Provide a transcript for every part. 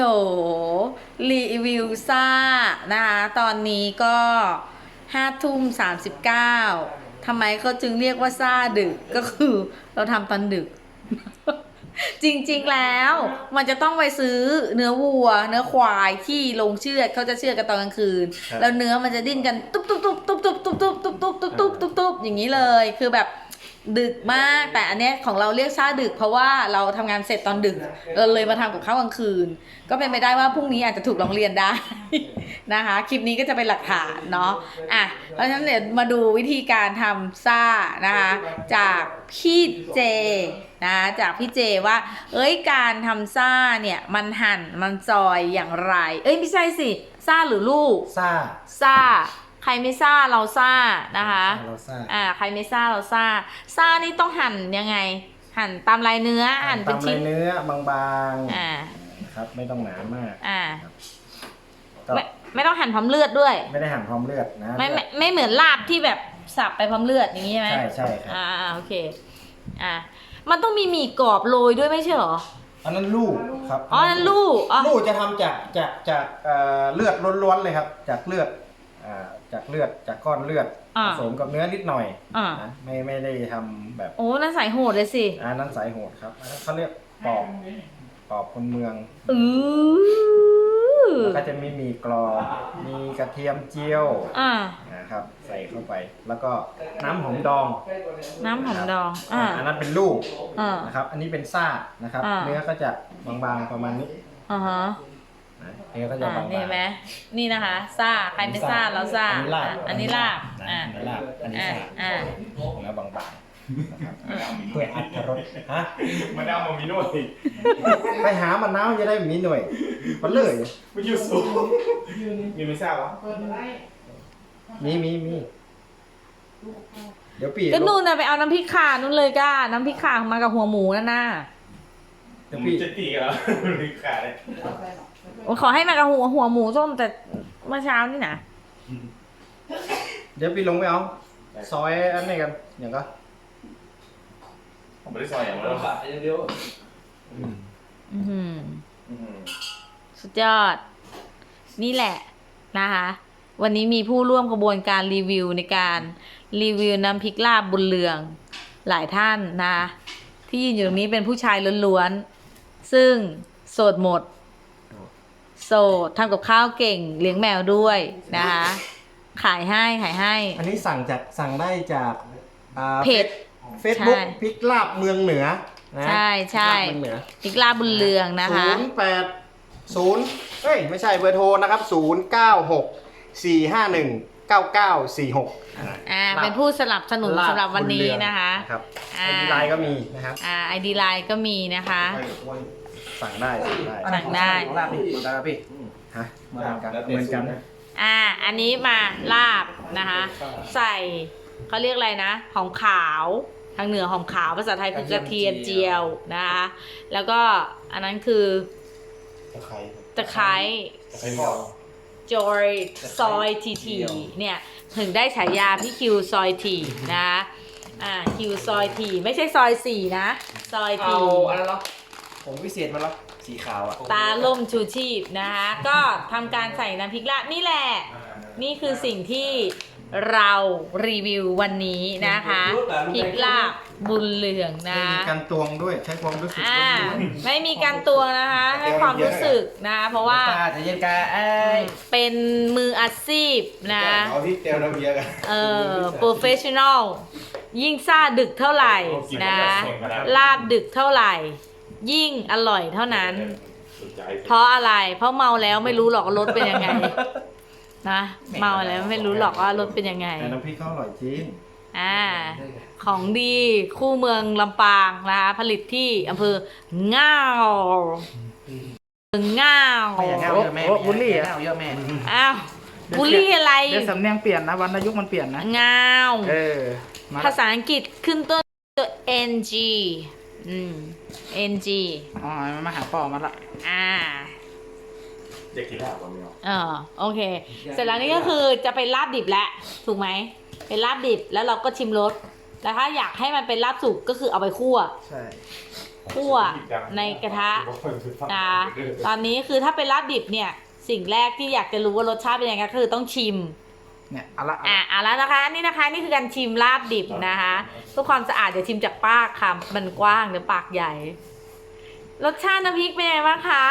โหลรีวิวซ่านะคะตอนนี้ก็ห้าทุ่มสามสิบเก้าทำไมเขาจึงเรียกว่าซ่าดึกก็คือเราทำตอนดึก จริงๆแล้วมันจะต้องไปซื้อเนื้อวัว เนื้อควายที่ลงเชือดเขาจะเชือดกันตอนกลางคืนครับแล้วเนื้อมันจะดิ้นกันตุ๊บตุ๊บตุ๊บตุ๊บตุ๊บตุ๊บตุ๊บตุ๊บตุ๊บตุ๊บตุ๊บตุ๊บตุ๊บอย่างนี้เลยคือแบบ ดึกมากแต่อันเนี้ยของเราเรียกซ่าดึก เพราะว่าเราทำงานเสร็จตอนดึกเราเลยมาทำกับข้าวกลางคืน ก็เป็นไปได้ว่าพรุ่งนี้อาจจะถูกร้องเรียนได้ นะคะคลิปนี้ก็จะเป็นหลักฐานเนาะอะเพราะฉะนั้นเดี๋ยวมาดูวิธีการทำซ่านะคะจากพี่เจนะจากพี่เจว่า เอ้ยการทำซ่าเนี่ยมันหั่นมันซอยอย่างไร เอ้ยไม่ใช่สิซ่าหรือลูก ซ่า ซ่า ใครไม่ซ่าเราซ่านะคะเราซ่าอ่าใครไม่ซ่าเราซ่าซ่านี่ต้องหั่นยังไง หั่นตามลายเนื้อหั่นเป็นตามชิ้ลานยเนื้อบางๆอ่านะครับไม่ต้องหนามากอ่าก็ไม่ไม่ต้องหั่นพร้อมเลือดด้วย ไม่ได้หั่นพร้อมเลือดนะไม่ไม่ไม่เหมือนลาบที่แบบสับไปพร้อมเลือดอย่างนี้ใช่ไหมใช่ใช่ครับอ่าอ่าโอเคอ่ามันต้องมีหมี่กรอบโรยด้วยไม่ใช่เหรออันนั้นลูกครับอ๋อนั่นลูกอ๋อลูกจะทำจากจากจากเอ่อเลือดล้วนๆเลยครับ จากเลือด อ่าจากเลือดจากก้อนเลือดอ่า ผสมกับเนื้อนิดหน่อยอ่านะไม่ไม่ได้ทำแบบโอ้นั่นใส่โหดเลยสิอันนั้นสายโหดครับอันนั้นเขาเรียกปอบปอบคนเมืองอือแล้วก็จะมีหมี่กรอบมีกระเทียมเจียวอ่า นะครับใส่เข้าไป แล้วก็น้ำหอมดองน้ำหอมดอง อ่า อันนั้นเป็นลูกอ่า นะครับ อันนี้เป็นซ่านะครับ อ่า เนื้อก็จะบางๆประมาณนี้ อ่าฮะ นะเนื้อก็จะอ่าบางๆนี่เห็นไหมนี่นะคะซ่าใครไม่ซ่าเราซ่าอันนี้ลาบอะอันนี้ลาบนะอ่าอันนี้ลาบอันนี้อ่าซ่าอ่าเนื้อบางๆนะครับเพื่ออัตรสฮะมันเอามามีหน่วยไปหามะนาวจะได้มีหน่วยมันเลยมันอยู่สูงมีไม่ทราบวะมีมีมีเดี๋ยวปีก็นู่นน่ะไปเอาน้ำพริกข่านู่นเลยก้าน้ำพริกข่ามากับหัวหมูนั่นน่ะเดี๋ยวผมปีจะตีกันแล้วมีขาดเลย ขอให้มากับหัวหัวหมูส้มแต่เมื่อเช้านี่นะเดี๋ยวปีลงไปเอา ซอยอันนี้กันอย่างก็ผมไม่ได้ซอยอย่างนั้นหรอกอื้อหืออื้อหือสุดยอด นี่แหละนะคะ วันนี้มีผู้ร่วมกระบวนการรีวิวในการรีวิวน้ำพริกลาบบุญเรืองหลายท่านนะ ที่ยืนอยู่ตรงนี้เป็นผู้ชายล้วนๆซึ่งโสดหมดโสดทำกับข้าวเก่งเลี้ยงแมวด้วยนะคะ ขายให้ขายให้ อันนี้สั่งจากสั่งได้จากอ่าเพจ เฟซบุ๊กใช่ พริกลาบเมืองเหนือนะใช่ใช่พริกลาบเมืองเหนือพริกลาบบุญเรืองนะคะ ศูนย์แปดศูนย์เฮ้ย ไม่ใช่เบอร์โทรนะครับศูนย์เก้าหกสี่ห้าหนึ่งเก้าเก้าสี่หกอ่าเป็นผู้สนับสนุนสำหรับวันนี้นะคะ ครับอ่าไอดีไลน์ก็มีนะครับ อ่าไอดีไลน์ก็มีนะคะ สั่งได้สั่งได้สั่งได้ลาบนี่เหมือนกันครับพี่ฮะเหมือนกันเหมือนกันอ่า อันนี้มาลาบนะคะ ใส่เขาเรียกอะไรนะหอมขาวทางเหนือหอมขาวภาษาไทยคือกระเทียมเจียวนะคะแล้วก็อันนั้นคือตะไคร้ตะไคร้ใครบอกจอยซอยทีทีเนี่ยถึงได้ฉายาพี่คิวซอยทีนะคะอ่าคิวซอยทีไม่ใช่ซอยสี่นะ ซอยทีเอาอะไรเหรอ ผมพิเศษมาแล้วสีขาวอะตาล่มชูชีพนะคะ ก็ทำการใส่น้ำพริกลาบนี่แหละ นี่คือสิ่งที่เรารีวิววันนี้นะคะพริกลาบบุญเหลืองไม่นะมีการตวงด้วยใช้ความรู้สึกอ่า ล้วนไม่มีการตวงนะคะให้ความรู้สึกนะ เพราะว่าตาจะเย็นกาเอ้ยเป็นมืออาชีพนะ เอาที่เตียวน้ำเบียร์กันเออ professional ยิ่งซ่าดึกเท่าไหร่นะ ลาบดึกเท่าไหร่ ยิ่งอร่อยเท่านั้นสนใจเพราะอะไร เพราะเมาแล้วไม่รู้หรอกว่ารสเป็นยังไง นะเมาแล้วไม่รู้หรอกว่ารสเป็นยังไงๆแต่น้ำพริกเขาอร่อยจริงอ่า ของดีคู่เมืองลำปางนะคะผลิตที่อำเภอง่าวง่าวไม่อยากเงาเยอะแม่โอ้บุลลี่ไม่อะอยากเงาเยอะแม่อ้าวบุลี่อะไรเดี๋ยวสำเนียงเปลี่ยนนะวรรณยุกต์มันเปลี่ยนนะ ง่าว เออมาภาษาอังกฤษขึ้นต้นตัว ng อืม ng อ๋อมันมาหาปอมาละอ่า เด็กกินแล้ววันนี้เออโอเค เสร็จแล้วนี่ก็คือจะเป็นลาบดิบแล้วถูกไหม เป็นลาบดิบแล้วเราก็ชิมรสแล้วถ้าอยากให้มันเป็นลาบสุกก็คือเอาไปคั่ว ใช่ คั่วในกระทะนะตอนนี้คือถ้าเป็นลาบดิบเนี่ย สิ่งแรกที่อยากจะรู้ว่ารสชาติเป็นยังไงก็คือต้องชิม เนี่ยเอาละอะเอาแล้วนะคะนี่นะคะนี่คือการชิมลาบดิบนะคะเพื่อความสะอาดเดี๋ยวชิมจากปากค่ะมันกว้างเดี๋ยวปากใหญ่ รสชาติน้ำพริกเป็นยังไงบ้างคะ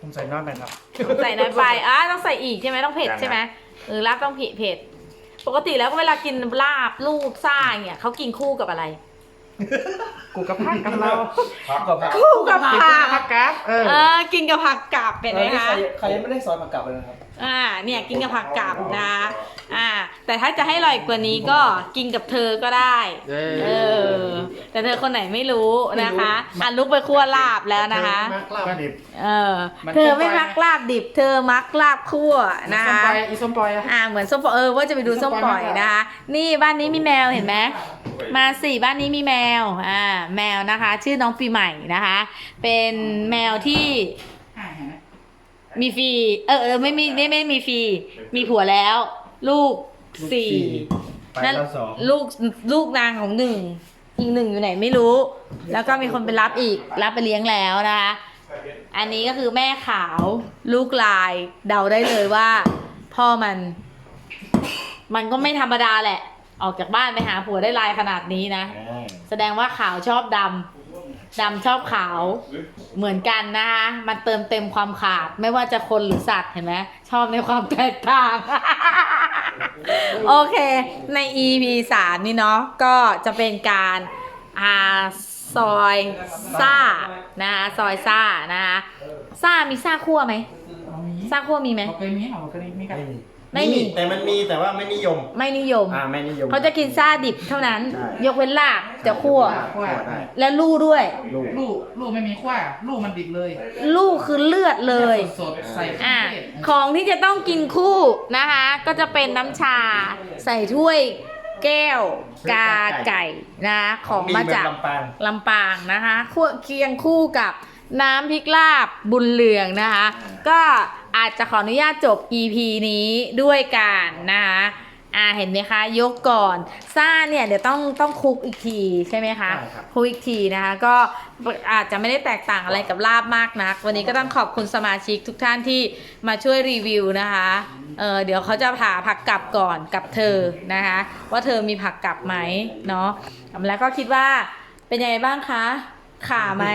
ผมใส่น้อยไปครับใส่น้อยไปอะต้องใส่อีกใช่ไหมต้องเผ็ดใช่ไหมเออลาบต้องเผ็ดเผ็ดปกติแล้วเวลากินลาบลูกซ่าเนี่ยเขากินคู่กับอะไรกูกับพักกับเราพักกับผักคู่กับกินผักับกพักกับเออเออกินกับผักกาบเป็นไหมคะใครใครยังไม่ได้ซอยผักกาดเลยนะครับ อ่าเนี่ยกินกับผักกาบนะอ่าแต่ถ้าจะให้อร่อยกว่านี้ก็กินกับเธอก็ได้เอเอออแต่เธอคนไหนไม่รู้นะคะอะลุกไปคั่วลาบแล้วนะคะมักลาบดิบเออเธอไม่มักลาบดิบ เธอมักลาบคั่วนะส้มคะปล่อยอีส้มปล่อยอะอ่าเหมือนส้มปล่อยเออว่าจะไปดูส้มปล่อยนะคะนี่บ้านนี้มีแมวเห็นไหมมาสี่บ้านนี้มีแมวอ่าแมวนะคะ ชื่อน้องปีใหม่นะคะ เป็นแมวที่อ่าเห็นไหม มีฟรีเออเออไม่มีไม่ไม่มีฟรีมีผัวแล้ว ลูกสี่ไปแล้วสองลูกลูกนางของหนึ่งอีกหนึ่งอยู่ไหนไม่รู้ แล้วก็มีคนไปรับอีกรับไปเลี้ยงแล้วนะคะอันนี้ก็คือแม่ขาวลูกลาย เดาได้เลยว่า พ่อมัน มันก็ไม่ธรรมดาแหละ ออกจากบ้านไปหาผัวได้ลายขนาดนี้นะ แสดงว่าขาวชอบดำ ดำชอบขาวเหมือนกันนะคะมันเติมเต็มความขาดไม่ว่าจะคนหรือสัตว์เห็นไหมชอบในความแตกต่าง โอเค ใน EP 3นี่เนาะก็จะเป็นการอาซอยซ่านะคะซอยซ่านะคะซ่ามีซ่าคั่วไหมเอามีซ่าคั่วมีไหมเอาเคยมีเอาเคยมีกัน ไม่มีแต่มันมีแต่ว่าไม่นิยม ไม่นิยม อ่าไม่นิยม เขาจะกินซ่าดิบเท่านั้น ใช่ ยกเว้นลาบจะคั่ว คั่วได้ และลู่ด้วย ลูก ลูกลูกไม่มีขั้วลูกมันดิบเลยลู่คือเลือดเลย สดๆใส่เครื่อะ องเทศของที่จะต้องกินคู่นะคะ ก็จะเป็นน้ำชา ใส่ถ้วยแก้ว กาไก่นะของมาจากลำปาง ลำปางนะคะคั่วเคียงคู่กับน้ำพริกลาบบุญเหลืองนะคะ ก็ อาจจะขออนุญาตจบ EP นี้ด้วยกันนะคะอ่าเห็นไหมคะ ยกก่อนซ่าเนี่ยเดี๋ยวต้องต้องคลุกอีกทีใช่ไหมคะใช่ครับคลุกอีกทีนะคะ ก็อาจจะไม่ได้แตกต่างอะไรกับลาบมากนัก วันนี้ก็ต้องขอบคุณสมาชิกทุกท่านที่มาช่วยรีวิวนะคะเออเดี๋ยวเขาจะผ่าผักกลับก่อนกับเธอนะคะ ว่าเธอมีผักกลับไหมเนาะแล้วก็คิดว่าเป็นยังไงบ้างคะ ขาไหม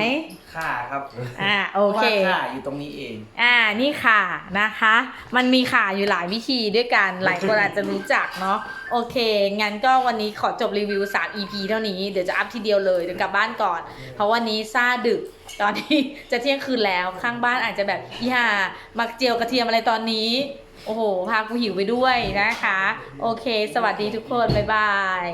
ข่าครับอ่าโอเคพราะว่าข่าอยู่ตรงนี้เอง อ่านี่ค่ะนะคะ มันมีขาอยู่หลายวิธีด้วยกันหลายคนอาจจะรู้จักเนาะโอเค งั้นก็วันนี้ขอจบรีวิว 3 EP เท่านี้เดี๋ยวจะอัพทีเดียวเลยเดี๋ยวกลับบ้านก่อน เพราะวันนี้ซาดึกตอนนี้จะเที่ยงคืนแล้วข้างบ้านอาจจะแบบอีห่ามักเจียวกระเทียมอะไรตอนนี้โอ้โห พากูหิวไปด้วยนะคะ โอเค สวัสดีทุกคน บ๊ายบาย